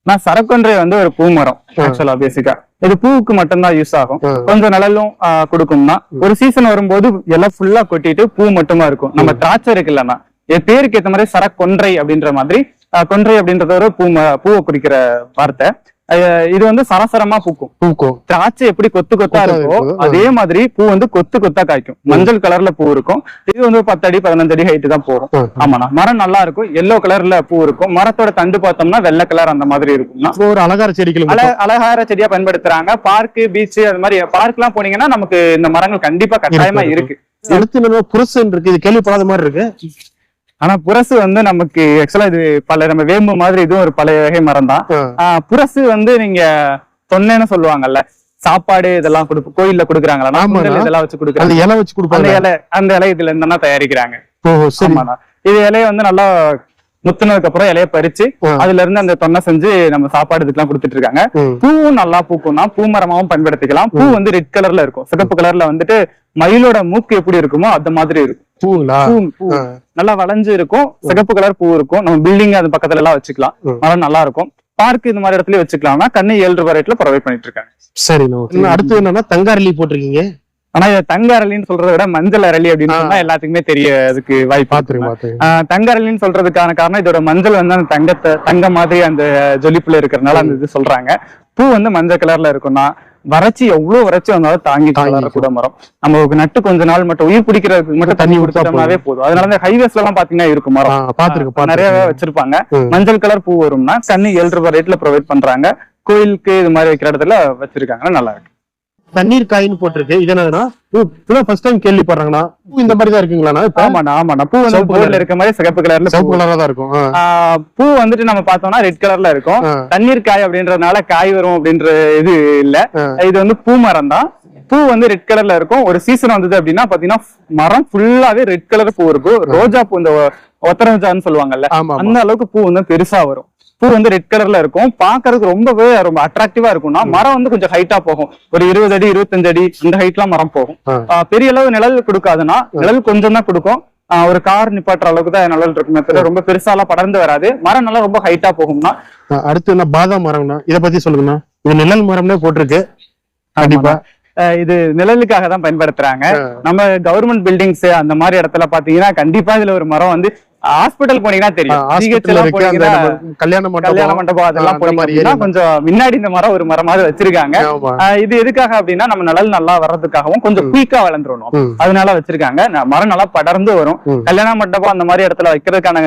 நான் சரக்கொன்றை வந்து ஒரு பூ மரம் ஆக்சுவலா பேசிக்கா இது பூவுக்கு மட்டும்தான் யூஸ் ஆகும். கொஞ்சம் நிழலும் கொடுக்கும்னா ஒரு சீசன் வரும்போது எல்லாம் ஃபுல்லா கொட்டிட்டு பூ மட்டுமா இருக்கும். நம்ம திராட்சை இருக்குல்லன்னா என் பேருக்கு ஏத்த மாதிரி சரக்கொன்றை அப்படின்ற மாதிரி கொன்றை அப்படின்றது ஒரு பூ பூவை குறிக்கிற வார்த்தை. இது வந்து சரசரமா பூக்கும். பூக்கும். திராட்சை எப்படி கொத்து கொத்தா இருக்கோ இருக்கும். அதே மாதிரி பூ வந்து கொத்து கொத்தா காய்க்கும். மஞ்சள் கலர்ல பூ இருக்கும். இது வந்து பத்து அடி பதினஞ்சு அடி ஹைட் தான் போகும். ஆமாண்ணா. மரம் நல்லா இருக்கும். எல்லோ கலர்ல பூ இருக்கும். மரத்தோட தண்டு பார்த்தோம்னா வெள்ளை கலர் அந்த மாதிரி இருக்கும்னா ஒரு அலங்கார செடிகளும் அழ அழகார செடியா பயன்படுத்துறாங்க. பார்க் பீச் அது மாதிரி பார்க் எல்லாம் போனீங்கன்னா நமக்கு இந்த மரங்கள் கண்டிப்பா கட்டாயமா இருக்கு. அடுத்து புருஷன் இருக்கு. இது கேள்விப்படாத மாதிரி இருக்கு. ஆனா புரசு வந்து நமக்கு ஆக்சுவலா இது பல நம்ம வேம்பு மாதிரி இதுவும் ஒரு பழைய வகை மரம் தான். புரசு வந்து நீங்க தொன்னைன்னு சொல்லுவாங்கல்ல சாப்பாடு இதெல்லாம் கொடுப்பு கோயில்ல கொடுக்குறாங்களா இதெல்லாம் வச்சு அந்த கொடுக்குறாங்க இலை வச்சு அந்த கொடுப்பாங்க இலை அந்த இலை இதுல இருந்தா தயாரிக்கிறாங்க. இது இலைய வந்து நல்லா முத்துனதுக்கு அப்புறம் இலைய பறிச்சு. அதுல இருந்து அந்த தொன்னை செஞ்சு நம்ம சாப்பாடு இதுக்கெல்லாம் கொடுத்துட்டு இருக்காங்க. பூவும் நல்லா பூக்கும்னா பூ மரமாவும் பயன்படுத்திக்கலாம். பூ வந்து ரெட் கலர்ல இருக்கும். சிகப்பு கலர்ல வந்துட்டு மயிலோட மூக்கு எப்படி இருக்குமோ அந்த மாதிரி இருக்கும். நல்லா வளைஞ்சு இருக்கும். சிகப்பு கலர் பூ இருக்கும். நம்ம பில்டிங் அது பக்கத்துல எல்லாம் வச்சுக்கலாம். மரம் நல்லா இருக்கும். பார்க் இந்த மாதிரி இடத்துல வச்சுக்கலாம்னா கண்ணு ஏழு ரூபாய் ரேட்ல ப்ரொவைட் பண்ணிட்டு இருக்காங்க. இன்னும் அடுத்து என்னன்னா தங்காரலி போட்டிருக்கீங்க. ஆனா இதை தங்க அரளின்னு சொல்றதை விட மஞ்சள் அரளி அப்படின்னு. சொன்னா எல்லாத்துக்குமே தெரிய அதுக்கு வாய்ப்பு தங்க அரளின்னு சொல்றதுக்கான காரணம் இதோட மஞ்சள் வந்து அந்த தங்கத்தை தங்க மாதிரி அந்த ஜொலிப்புல இருக்கிறதுனால அந்த இது சொல்றாங்க. பூ வந்து மஞ்சள் கலர்ல இருக்கும்னா வறட்சி எவ்வளவு வறட்சி வந்தாலும் தாங்கி. கூட மரம். நம்ம நட்டு கொஞ்ச நாள் மட்டும் உயிர் பிடிக்கிறதுக்கு மட்டும் தண்ணி தண்ணி கொடுத்தோம்னாவே போதும். அதனால இந்த ஹைவேஸ்ல எல்லாம் பாத்தீங்கன்னா இருக்கும் மரம். பாத்துருக்க நிறைய பாத்துருக்க. வச்சிருப்பாங்க. மஞ்சள் கலர் பூ வரும்னா கண்ணு ஏழு ரூபாய் ரேட்ல ப்ரொவைட் பண்றாங்க. கோயிலுக்கு இது மாதிரி வைக்கிற இடத்துல வச்சிருக்காங்க நல்லா இருக்கு. தண்ணீர் காயின்னு போட்டிருக்கு. இது என்னதுன்னா இப்பதான் ஃபர்ஸ்ட் டைம் கேள்விப்படுறாங்கண்ணா. பூ இந்த மாதிரி தான் இருக்குங்களாண்ணா ஆமாண்ணா ஆமாண்ணா. பூ வந்து போர்டுல. இருக்க மாதிரி சிகப்பு கலர்ல சிவப்பு கலரா தான் இருக்கும். பூ வந்துட்டு நம்ம பார்த்தோம்னா ரெட் கலர்ல இருக்கும். தண்ணீர் காய் அப்படின்றதுனால காய் வரும் அப்படின்ற இது இல்ல. இது வந்து பூ மரம் தான். பூ வந்து ரெட் கலர்ல இருக்கும். ஒரு சீசன் வந்தது அப்படின்னா பாத்தீங்கன்னா மரம் ஃபுல்லாவே ரெட் கலர் பூ இருக்கும். ரோஜா பூ இந்த ஒத்தரஞ்சான்னு சொல்லுவாங்கல்ல. ஆமா ஆமா. அந்த அளவுக்கு பூ வந்து பெருசா வரும். பூ வந்து ரெட் கலர்ல இருக்கும். பாக்குறதுக்கு ரொம்பவே ரொம்ப அட்ராக்டிவா இருக்கும்னா மரம் வந்து கொஞ்சம் ஹைட்டா போகும். ஒரு இருபது அடி இருபத்தஞ்சு அடி இந்த ஹைட்லாம் மரம் போகும். பெரிய அளவு நிழல் கொடுக்காதுன்னா நிழல் கொஞ்சம் தான் கொடுக்கும். ஒரு கார் நிப்பாட்டுற அளவுக்கு தான் நிழல் இருக்குமே. தவிர ரொம்ப பெருசாலாம் படர்ந்து வராது. மரம் நல்லா ரொம்ப ஹைட்டா போகும்னா. அடுத்து என்ன பாதாம் மரம்னா? இத பத்தி சொல்லுங்கண்ணா. இது நிழல் மரம்னே போட்டிருக்கு. கண்டிப்பா. இது நிழலுக்காக தான் பயன்படுத்துறாங்க. நம்ம கவர்மெண்ட் பில்டிங்ஸ் அந்த மாதிரி இடத்துல பாத்தீங்கன்னா கண்டிப்பா இதுல ஒரு மரம் வந்து ஹாஸ்பிட்டல் போனீங்கன்னா தெரியும். போனீங்கன்னா கல்யாண மண்டபம் அதெல்லாம் அந்த போனீங்க மாதிரி அப்படின்னா area. கொஞ்சம் முன்னாடி இந்த மரம் ஒரு மரமாவது வச்சிருக்காங்க. இது எதுக்காக அப்படின்னா நம்ம நிழல் நல்லா வர்றதுக்காகவும் கொஞ்சம் குயிக்கா வளர்ந்துடணும். அதனால வச்சிருக்காங்க. மரம் நல்லா படர்ந்து வரும். கல்யாண மண்டபம் அந்த மாதிரி இடத்துல வைக்கிறதுக்கான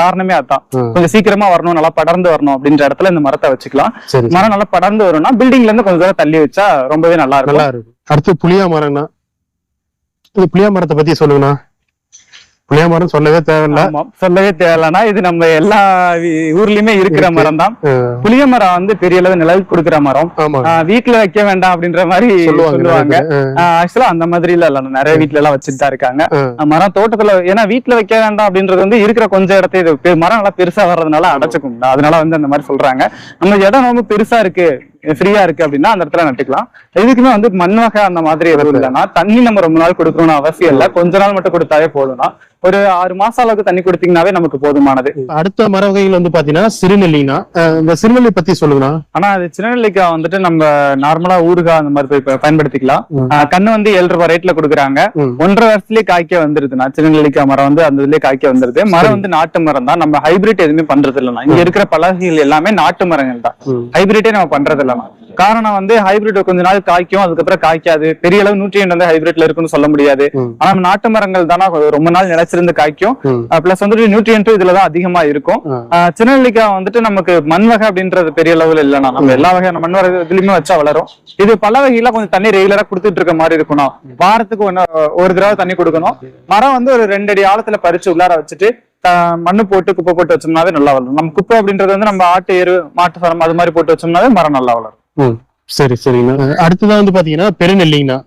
காரணமே அதான். கொஞ்சம் சீக்கிரமா வரணும் நல்லா படர்ந்து வரணும் அப்படின்ற இடத்துல இந்த மரத்தை வச்சுக்கலாம். மரம் நல்லா படர்ந்து வரும்னா பில்டிங்ல இருந்து கொஞ்சம் தூரம் தள்ளி வச்சா ரொம்பவே நல்லா இருக்கும். அடுத்து புளியா மரம்னா புளியா மரத்தை பத்தி சொல்லுங்கண்ணா. புளியா மரம் சொல்லவே தேவையில்ல. சொல்லவே தேவையில்லனா இது நம்ம எல்லா ஊர்லயுமே இருக்கிற இருக்கு. மரம் தான். புளிய மரம் வந்து பெரிய அளவு நிழல் கொடுக்கிற மரம். வீட்டுல வைக்க வேண்டாம் அப்படின்ற மாதிரி சொல்லுவாங்க. ஆக்சுவலா அந்த மாதிரி இல்ல நிறைய வீட்ல எல்லாம் வச்சுட்டு தான் இருக்காங்க. மரம் தோட்டத்துல ஏன்னா வீட்டுல வைக்க வேண்டாம் அப்படின்றது வந்து இருக்கிற கொஞ்சம் இடத்த இது மரம் நல்லா பெருசா வர்றதுனால அடைச்சுக்கும் அதனால வந்து அந்த மாதிரி சொல்றாங்க. நம்ம இடம் ரொம்ப பெருசா இருக்கு. ஃப்ரீயா இருக்கு அப்படின்னா அந்த இடத்துல நட்டுக்கலாம். இதுக்குமே வந்து மண் வகை அந்த மாதிரி எதுவும் இல்லைன்னா தண்ணி நம்ம ரொம்ப நாள் கொடுக்கணும்னு அவசியம் இல்ல. கொஞ்ச நாள் மட்டும் கொடுத்தாவே போதும்னா ஒரு ஆறு மாசம் அளவுக்கு தண்ணி கொடுத்தீங்கன்னாவே நமக்கு போதுமானது. அடுத்த மர வகைகள் வந்து பாத்தீங்கன்னா சிறுநெல்லினா. இந்த சிறுநெல்லி பத்தி சொல்லுங்கண்ணா. ஆனா அது சின்னநெல்லிக்காய் வந்துட்டு நம்ம நார்மலா ஊறுகாய் அந்த மாதிரி பயன்படுத்திக்கலாம். கண்ணு வந்து ஏழு ரூபாய் ரேட்ல கொடுக்குறாங்க. ஒன்றரை வருஷத்துலயே காய்க்க வந்துருதுண்ணா. சின்னநெல்லிக்காய் மரம் வந்து அந்த இதுலயே காய்க்க வந்துருது. மரம் வந்து நாட்டு மரம் தான். நம்ம ஹைபிரிட் எதுவுமே பண்றது இல்லைண்ணா இங்க இருக்கிற பலகைகள் எல்லாமே நாட்டு மரங்கள் தான். ஹைபிரிட்டே நம்ம பண்றது காரணம் வந்து ஹைபிரிட் கொஞ்ச நாள் காய்க்கும் அதுக்கப்புறம் காய்க்காது. பெரிய அளவு நியூட்ரியன்ட் வந்து ஹைபிரிட்ல இருக்குன்னு சொல்ல முடியாது. ஆனா நாட்டு மரங்கள் தானே ரொம்ப நாள் நிலைச்சிருந்து காய்க்கும். பிளஸ் வந்துட்டு நியூட்ரியன்ட்டும் இதுலதான் அதிகமா இருக்கும். சின்னநெல்லிக்காய் வந்துட்டு நமக்கு மண் வகை அப்படின்றது பெரிய லெவல் இல்லைண்ணா. நம்ம எல்லா வகையான மண் வகை இதுலயுமே வச்சா வளரும். இது பல வகையில கொஞ்சம் தண்ணி ரெகுலரா கொடுத்துட்டு இருக்க மாதிரி இருக்கணும் வாரத்துக்கு ஒன்னு ஒரு தடவை தண்ணி கொடுக்கணும். மரம் வந்து ஒரு ரெண்டு அடி ஆழத்துல பறிச்சு உள்ளார வச்சுட்டு மண்ணு போட்டு குப்பை போட்டு வச்சோம்னாவே நல்லா வளரும். நம்ம குப்பை அப்படின்றது வந்து நம்ம ஆட்டு எரு மாட்டு சரம் அது மாதிரி போட்டு வச்சோம்னாவே மரம் நல்லா வளரும். சரி சரிங்கண்ணா. அடுத்ததான் வந்து பாத்தீங்கன்னா பெருநெல்லிங்கண்ணா.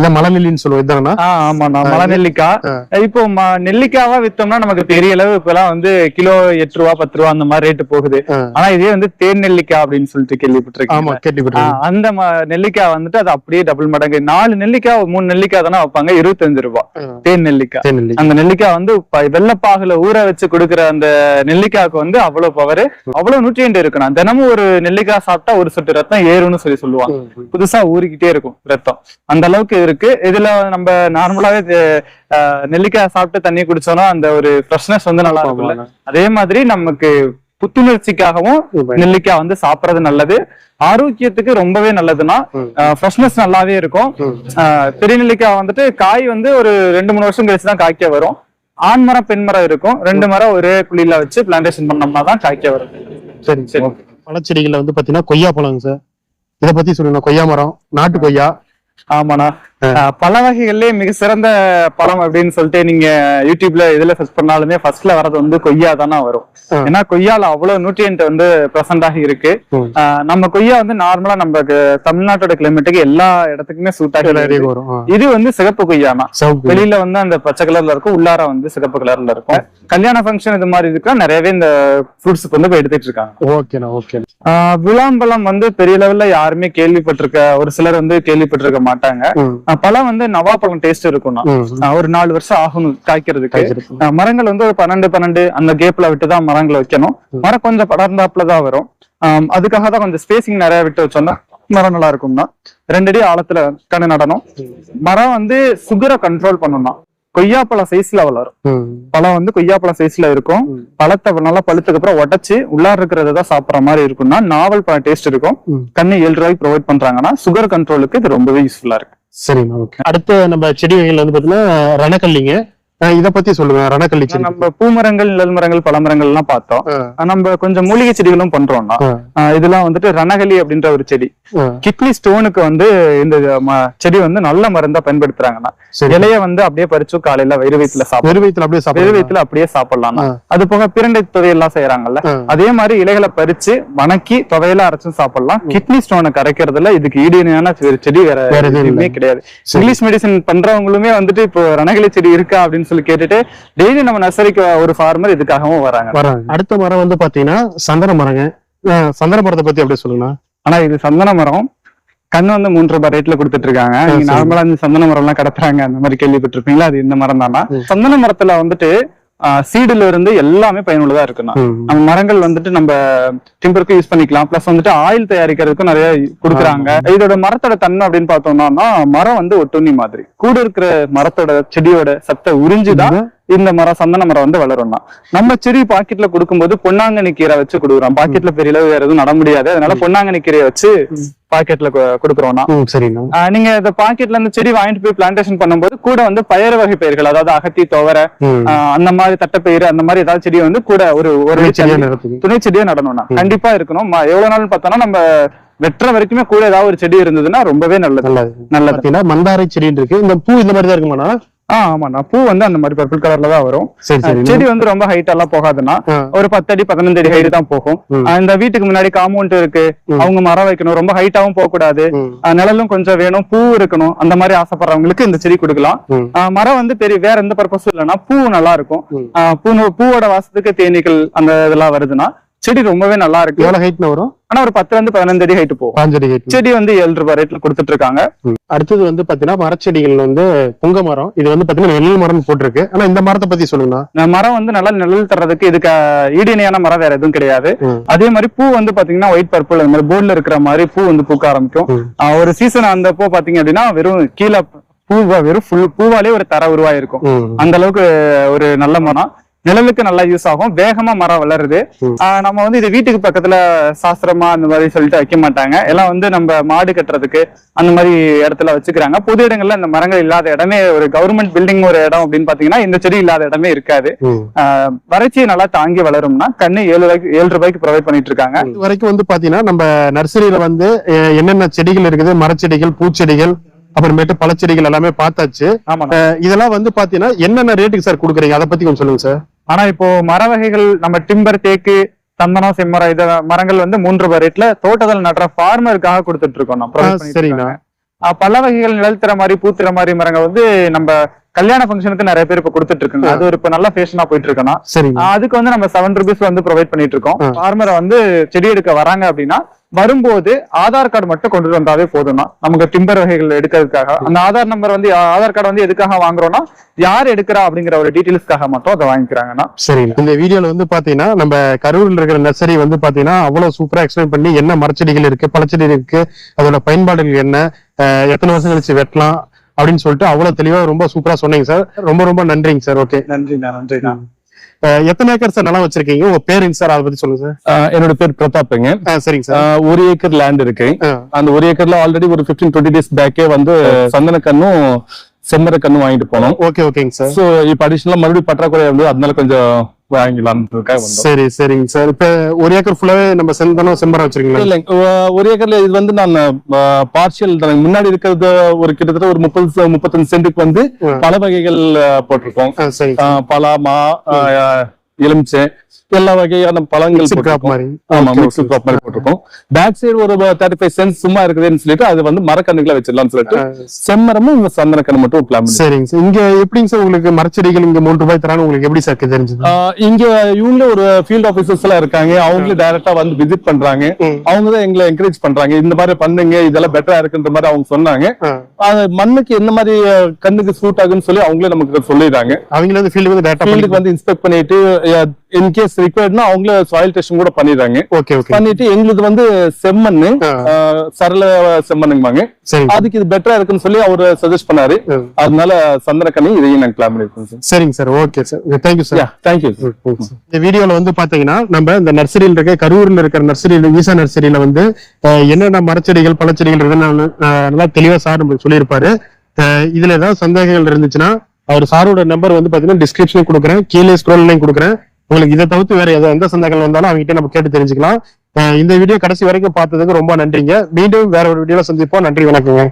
இல்ல மலநெல்லின்னு சொல்லுவோம். இதாங்கண்ணா? ஆஹ் ஆமாண்ணா. ஆ, மலை நெல்லிக்காய் ஆ. இப்போ நெல்லிக்காவா வித்தோம்னா நமக்கு பெரிய அளவு இப்பெல்லாம் வந்து கிலோ எட்டு ரூபா பத்து ரூபா அந்த மாதிரி ரேட்டு போகுது. ஆனா இதே வந்து தேன் நெல்லிக்காய் அப்படின்னு சொல்லிட்டு ஆமா கேள்விப்பட்டிருக்கேன். அந்த நெல்லிக்காய் வந்துட்டு அது அப்படியே டபுள் மடங்கு. நாலு நெல்லிக்காய் மூணு நெல்லிக்காய் தானே வைப்பாங்க? இருபத்தஞ்சு ரூபாய் அஹ், தேன் நெல்லிக்காய் அந்த நெல்லிக்காய் வந்து வெள்ளைப்பாகுல ஊற வச்சு கொடுக்குற அந்த நெல்லிக்காய்க்கு வந்து அவ்வளவு பவர் அவ்வளவு நியூட்ரியன்ட் இருக்கணும் தினமும் ஒரு நெல்லிக்காய் சாப்பிட்டா ஒரு சொட்டு ரத்தம் ஏறும்னு சொல்லி சொல்லுவாங்க. புதுசா ஊறிக்கிட்டே இருக்கும் ரத்தம். அந்த அளவுக்கு இருக்கு. இதுல நம்ம நார்மலாவே நெல்லிக்காய் சாப்பிட்டு தண்ணி குடிச்சோம்னா அந்த ஒரு ஃப்ரெஷ்னஸ் வந்து நல்லா இருக்கும்ல. அதே மாதிரி நமக்கு புத்துணர்ச்சிக்காகவும். நெல்லிக்காய் வந்து சாப்பிடுறது நல்லது. ஆரோக்கியத்துக்கு ரொம்பவே நல்லதுன்னா. ஃப்ரெஷ்னஸ் நல்லாவே இருக்கும். பெரிய நெல்லிக்காய் வந்துட்டு காய் வந்து ஒரு ரெண்டு மூணு வருஷம் கழிச்சு தான் காய்க்க வரும். ஆண் மரம் பெண் மரம் இருக்கும். ரெண்டு மரம் ஒரே குழியில வச்சு பிளான்டேஷன் பண்ணோம்னா தான் காய்க்க வரும். சரி சரி. சரி பழச்செடிகள்ல வந்து பாத்தீங்கன்னா கொய்யா பழங்க சார். இத பத்தி சொல்லுங்க. கொய்யா மரம் நாட்டு கொய்யா ஆமாண்ணா. பழ வகைகள்லயே மிக சிறந்த பழம் அப்படின்னு சொல்லிட்டு நீங்க யூடியூப்ல இதுல சர்ச் பண்ணாலுமே ஃபர்ஸ்ட்ல வர்றது வந்து கொய்யா தானே வரும். ஏன்னா கொய்யால அவ்வளவு நியூட்ரியன்ட் வந்து பிரசன்ட் ஆகி இருக்கு. நம்ம கொய்யா வந்து நார்மலா நம்ம தமிழ்நாட்டோட கிளைமேட்டுக்கு எல்லா இடத்துக்குமே சூட் ஆகி வருது. வரும். இது வந்து சிகப்பு கொய்யானா சிவப்பு வெளியில வந்து அந்த பச்சை கலர்ல இருக்கும் உள்ளார வந்து சிகப்பு கலர்ல இருக்கும். கல்யாண ஃபங்க்ஷன் இது மாதிரி இருக்கா நிறையவே இந்த ஃப்ரூட்ஸ் வந்து போய் எடுத்துட்டு இருக்காங்க. ஓகேண்ணா ஓகே. விளாம்பழம் வந்து பெரிய லெவல்ல யாருமே கேள்விப்பட்டிருக்க ஒரு சிலர் வந்து கேள்விப்பட்டிருக்க மாட்டாங்க. பழம் வந்து நவாப்பழம் டேஸ்ட் இருக்கும்னா ஒரு நாலு வருஷம் ஆகணும் காய்க்கிறதுக்கு மரங்கள் வந்து ஒரு பன்னெண்டு பன்னெண்டு அந்த கேப்ல விட்டு தான் மரங்களை வைக்கணும். மரம் கொஞ்சம் படர்ந்தாப்புல தான் வரும். அதுக்காக தான் கொஞ்சம் ஸ்பேசிங் நிறைய விட்டு வச்சோம்னா மரம் நல்லா இருக்கும்னா ரெண்டு அடி ஆழத்துல கண்ணு நடணும். மரம் வந்து சுகரை கண்ட்ரோல் பண்ணணும்னா கொய்யாப்பழம் சைஸ்ல வளரும். பழம் வந்து கொய்யாப்பழம் சைஸ்ல இருக்கும். பழத்தை நல்லா பழுத்துக்கு அப்புறம் உடைச்சு உள்ளார இருக்கிறத தான் சாப்பிடுற மாதிரி இருக்கும்னா நாவல் பழம் டேஸ்ட் இருக்கும். கண்ணு ஏழு ரூபாய்க்கு ப்ரொவைட் பண்றாங்கன்னா சுகர் கண்ட்ரோலுக்கு இது ரொம்பவே யூஸ்ஃபுல்லா இருக்கு சரிண்ணா ஓகே அடுத்த நம்ம செடி வகைகள் வந்து பாத்தீங்கன்னா ரணக்கல்லிங்க இத பத்தி சொல்லுங்க ரணக்கல்லி செடி. நம்ம பூமரங்கள் நிழல் மரங்கள் பழமரங்கள் எல்லாம் பார்த்தோம். நம்ம கொஞ்சம் மூலிகை செடிகளும் பண்றோம்னா இதெல்லாம் வந்துட்டு ரணகலி அப்படின்ற ஒரு செடி. கிட்னி ஸ்டோனுக்கு வந்து இந்த செடி வந்து நல்ல மருந்தா பயன்படுத்துறாங்கன்னா இலைய வந்து அப்படியே பறிச்சு காலையில வெறு வயிற்றுல வெறு வயித்துல அப்படியே வெறு வயிற்றுல அப்படியே சாப்பிடலாம். அது போக பிரண்டை துவையெல்லாம் செய்யறாங்கல்ல. அதே மாதிரி இலைகளை பறிச்சு வணக்கி துவையில அரைச்சும் சாப்பிடலாம். கிட்னி ஸ்டோனை கரைக்கிறதுல இதுக்கு ஈடு இணையான செ- செடி வேற வேற எதுவும். கிடையாது. இங்கிலீஷ் மெடிசன் பண்றவங்களுமே வந்துட்டு இப்போ ரணகிளி செடி இருக்கா அப்படின்னு சொல்லி கேட்டுட்டு டெய்லி நம்ம நர்சரிக்கு ஒரு ஃபார்மர் இதுக்காகவும் வராங்க. வராங்க. அடுத்த மரம் வந்து பாத்தீங்கன்னா சந்தன மரங்க. சந்தன மரத்தை பத்தி அப்படியே சொல்லுங்கண்ணா. ஆனா இது சந்தன மரம். கண்ணு வந்து மூன்று ரூபாய் ரேட்ல கொடுத்துட்டு இருக்காங்க நீங்க. நார்மலா இந்த சந்தன மரம் எல்லாம் கடத்துறாங்க. அந்த மாதிரி கேள்விப்பட்டிருப்பீங்களா? அது இந்த மரம் தானா. சந்தன மரத்துல வந்துட்டு சீடுல இருந்து எல்லாமே பயனுள்ளதா இருக்குண்ணா. ம். நம்ம மரங்கள் வந்துட்டு நம்ம டிம்பருக்கு யூஸ் பண்ணிக்கலாம். பிளஸ் வந்துட்டு ஆயில் தயாரிக்கிறதுக்கும் நிறைய கொடுக்குறாங்க. இதோட மரத்தோட தன்மை அப்படின்னு பார்த்தோம்னா மரம் வந்து ஒட்டுண்ணி மாதிரி. கூட இருக்கிற மரத்தோட செடியோட சத்தை உறிஞ்சுதான் இந்த மரம் சந்தன மரம் வந்து வளரும்னா. நம்ம செடி பாக்கெட்ல கொடுக்கும்போது பொன்னாங்கண்ணி கீரை வச்சு கொடுக்குறோம். பாக்கெட்ல பெரிய அளவு வேற எதுவும் நட முடியாது. அதனால பொன்னாங்கண்ணி கீரையை வச்சு பாக்கெட்ல கொடுக்குறோம்னா. ஆஹ் நீங்க இந்த பாக்கெட்ல இருந்து செடி வாங்கிட்டு போய் பிளான்டேஷன் பண்ணும்போது கூட வந்து பயறு வகை பயிர்கள் அதாவது அகத்தி துவரை அந்த மாதிரி தட்டைப்பயிறு அந்த மாதிரி ஏதாவது செடி வந்து கூட ஒரு ஒரு செடியா துணை செடியா நடணும்னா. கண்டிப்பா இருக்கணும். எவ்வளவு நாள் பார்த்தோம்னா நம்ம வெட்டுற வரைக்குமே கூட ஏதாவது ஒரு செடி இருந்ததுன்னா ரொம்பவே நல்லது. நல்லது. மந்தாரை செடி இருக்கு. இந்த பூ இந்த மாதிரி தான் இருக்குமாண்ணா? ஆ ஆமாண்ணா பூ வந்து அந்த மாதிரி பர்பிள் கலர்ல தான் வரும். செடி வந்து ரொம்ப ஹைட் எல்லாம் போகாதுன்னா. ஒரு பத்து அடி பதினஞ்சு அடி ஹைட் தான் போகும். இந்த வீட்டுக்கு முன்னாடி காம்பவுண்ட் இருக்கு. அவங்க மரம் வைக்கணும். ரொம்ப ஹைட்டாவும் போக கூடாது நிழலும் கொஞ்சம் வேணும். பூ இருக்கணும். அந்த மாதிரி ஆசைப்படுறவங்களுக்கு இந்த செடி கொடுக்கலாம். மரம் வந்து பெரிய வேற எந்த பர்பஸும் இல்லைன்னா பூ நல்லா இருக்கும். பூ பூவோட வாசத்துக்கு தேனீக்கள் அந்த இதெல்லாம் வருதுன்னா செடி ரொம்பவே நல்லா இருக்கு. எவ்வளவு ஹைட்னு வரும்? ஆனா ஒரு பத்துல இருந்து பதினஞ்சு அடி ஹைட் போகும். பாஞ்சடி ஹைட் செடி வந்து ஏழு ரூபாய் ரேட்ல கொடுத்துட்டு இருக்காங்க. அடுத்தது வந்து பாத்தீங்கன்னா மரச்செடிகள் வந்து புங்க மரம். இது வந்து பாத்தீங்கன்னா வெள்ளல் மரம் போட்டிருக்கு. ஆனா இந்த மரத்தை பத்தி சொல்லுங்கண்ணா. இந்த மரம் வந்து நல்லா நிழல் தர்றதுக்கு இதுக்கு ஈடிணையான மரம் வேற எதுவும் கிடையாது. அதே மாதிரி பூ வந்து பாத்தீங்கன்னா ஒயிட் பர்பிள் அந்த மாதிரி போர்ட்ல இருக்கிற மாதிரி பூ வந்து பூக்க ஆரம்பிக்கும். ஒரு சீசன் அந்த பூ பாத்தீங்க அப்படின்னா வெறும் கீழே பூ வெறும் ஃபுல் பூவாலே ஒரு தர உருவாயிருக்கும். அந்த அளவுக்கு ஒரு நல்ல மரம். நிழலுக்கு நல்லா யூஸ் ஆகும். வேகமா மரம் வளருது. நம்ம வந்து இது வீட்டுக்கு பக்கத்துல சாஸ்திரமா அந்த மாதிரி சொல்லிட்டு வைக்க மாட்டாங்க. எல்லாம் வந்து நம்ம மாடு கட்டுறதுக்கு அந்த மாதிரி இடத்துல வச்சுக்கிறாங்க. பொது இடங்கள்ல இந்த மரங்கள் இல்லாத இடமே ஒரு கவர்மெண்ட் பில்டிங் ஒரு இடம் அப்படின்னு பாத்தீங்கன்னா இந்த செடி இல்லாத இடமே இருக்காது. வறட்சியை நல்லா தாங்கி வளரும்னா கண்ணு ஏழு ரூபாய்க்கு ஏழு ரூபாய்க்கு ப்ரொவைட் பண்ணிட்டு இருக்காங்க. இது வரைக்கும் வந்து பாத்தீங்கன்னா நம்ம நர்சரியில வந்து என்னென்ன செடிகள் இருக்குது? மரச்செடிகள் பூச்செடிகள் அப்புறமேட்டு பழச்செடிகள் எல்லாமே பார்த்தாச்சு. இதெல்லாம் வந்து பாத்தீங்கன்னா என்னென்ன ரேட்டுக்கு சார் கொடுக்குறீங்க? அதை பத்தி கொஞ்சம் சொல்லுங்க சார். ஆனா இப்போ மர வகைகள் நம்ம டிம்பர் தேக்கு சந்தனம் செம்மரம் இத மரங்கள் வந்து மூன்று ரூபாய் ரேட்ல தோட்டத்தில் நடுற ஃபார்மருக்காக கொடுத்துட்டு இருக்கோம். நம்ம. ஆ, பல வகைகள் நிழல் தர மாதிரி பூத்துற மாதிரி மரங்கள் வந்து நம்ம கல்யாண ஃபங்க்ஷனுக்கு நிறைய பேர் இப்ப கொடுத்துட்டு இருக்காங்க. அது ஒரு இப்ப நல்ல ஃபேஷனா போயிட்டு இருக்கோம்னா சரிங்க. அதுக்கு வந்து நம்ம செவன் ருபீஸ் வந்து ப்ரொவைட் பண்ணிட்டு இருக்கோம். ஃபார்மரை வந்து செடி எடுக்க வராங்க அப்படின்னா வரும்போது ஆதார் கார்டு மட்டும் கொண்டு வந்தாவே போதும்னா நமக்கு டிம்பர் வகைகள் எடுக்கிறதுக்காக. அந்த ஆதார் நம்பர் வந்து ஆதார் கார்டு வந்து எதுக்காக வாங்குறோம்னா யார் எடுக்கிறா அப்படிங்கிற ஒரு டீட்டெயில்ஸ்க்காக மட்டும் அதை வாங்கிக்கிறாங்கன்னா. சரிங்க. இந்த வீடியோல வந்து பாத்தீங்கன்னா நம்ம கரூர்ல இருக்கிற நர்சரி வந்து பாத்தீங்கன்னா அவ்வளவு சூப்பரா எக்ஸ்பிளைன் பண்ணி என்ன மரச்செடிகள் இருக்கு பழச்செடிகள் இருக்கு அதோட பயன்பாடுகள் என்ன எத்தனை வருஷம் கழிச்சு வெட்டலாம் அப்படின்னு சொல்லிட்டு அவ்வளவு தெளிவா ரொம்ப சூப்பரா சொன்னீங்க சார். ரொம்ப ரொம்ப நன்றிங்க சார். ஓகே. நன்றிண்ணா நன்றிண்ணா. எத்தனை ஏக்கர் சார் நிலம் வச்சிருக்கீங்க? உங்க பேருங்க சார்? அதை பத்தி சொல்லுங்க சார். என்னோட பேர் பிரதாப்ங்க ஆ, சரிங்க சார். ஒரு ஏக்கர் லேண்ட் இருக்கு. அந்த ஒரு ஏக்கர்ல ஆல்ரெடி ஒரு 15 டுவெண்ட்டி டேஸ் பேக்கே வந்து சந்தன கண்ணும் செம்மர கண்ணும் வாங்கிட்டு போனோம். ஓகே ஓகேங்க சார். சோ இப்ப அடிஷனலா மறுபடியும் பற்றாக்குறை வந்து அதனால கொஞ்சம் வாங்கிடலாம்ன்றதுக்காக வந்தோம். சரி சரிங்க சார். இப்ப ஒரு ஏக்கர் ஃபுல்லாவே நம்ம செந்தனம் செம்பரம் வச்சிருக்கீங்களா? இல்லைங்க ஒ- ஒரு ஏக்கர்ல இது வந்து நான் பார்ஷியல் முன்னாடி இருக்கிறது ஒரு கிட்டத்தட்ட ஒரு முப்பது முப்பத்தஞ்சு சென்ட்டுக்கு வந்து. பல வகைகள் போட்டிருக்கோம். பலா மா எலுமிச்சை எல்லா வகையான பழங்கள். மாதிரி. ஆமா மிக்ஸ் கிராப் மாதிரி போட்டிருக்கோம். பேக் சைடு ஒரு தேர்ட்டி ஃபைவ் சென்ஸ் சும்மா இருக்குதுன்னு சொல்லிட்டு அது வந்து மரக்கண்ணுகளை வச்சிடலாம்னு சொல்லிட்டு செம்மரமும் இந்த சந்தனக்கண்ணு மட்டும் பிளான் சரிங்க சார். இங்க எப்படிங்க சார் உங்களுக்கு மரச்செடிகள் இங்க மூன்று ரூபாய் தரான்னு உங்களுக்கு எப்படி சார் தெரிஞ்சது? ஆஹ் இங்க இவங்களே ஒரு ஃபீல்ட் ஆபீசர்ஸ் எல்லாம் இருக்காங்க. அவங்களே டைரக்டா வந்து விசிட் பண்றாங்க. அவங்க தான் எங்களை என்கரேஜ் பண்றாங்க. இந்த மாதிரி பண்ணுங்க இதெல்லாம் பெட்டரா இருக்குன்ற மாதிரி அவங்க சொன்னாங்க. மண்ணுக்கு என்ன மாதிரி கண்ணுக்கு சூட் ஆகுன்னு சொல்லி அவங்களே நமக்கு சொல்லிடுறாங்க. அவங்களே வந்து ஃபீல்டுக்கு வந்து இன்ஸ்பெக்ட் பண்ணிட்டு இன்கேஸ் ரிக்வயர்ட்னா அவங்களே சாயில் டெஸ்ட் கூட பண்ணிடுறாங்க. ஓகே ஓகே பண்ணிட்டு எங்களுக்கு வந்து. ஆஹ், சரள செம்மண்ணுங்கவாங்க சரிங்க. அதுக்கு இது பெட்டரா இருக்குன்னு சொல்லி அவர் சஜஸ்ட் பண்ணாரு. அதனால சந்தனக்கண்ணி இதையும் நாங்க பிளான் பண்ணிருக்கோம் சார். சரிங்க sir okay sir. Thank you sir yeah thank you இந்த வீடியோல வந்து பாத்தீங்கன்னா நம்ம இந்த நர்சரியில் இருக்க கரூர்ல இருக்கிற நர்சரியில ஈசா நர்சரியில வந்து என்னென்ன மரச்செடிகள் பழச்செடிகள் இருக்குன்னு நல்லா தெளிவா சார் நம்மளுக்கு சொல்லியிருப்பாரு. இதுல ஏதாவது சந்தேகங்கள் இருந்துச்சுன்னா அவர் சாரோட நம்பர் வந்து பாத்தீங்கன்னா டிஸ்கிரிப்ஷன் கொடுக்குறேன். கீழே ஸ்க்ரோல்லையும் கொடுக்குறேன். உங்களுக்கு இதை தவிர்த்து வேற எதாவது எந்த சந்தேகங்கள் வந்தாலும் அவங்க கிட்ட நம்ம கேட்டு தெரிஞ்சுக்கலாம். இந்த வீடியோ கடைசி வரைக்கும் பார்த்ததுக்கு ரொம்ப நன்றிங்க. மீண்டும் வேற ஒரு வீடியோல சந்திப்போம். நன்றி வணக்கங்க.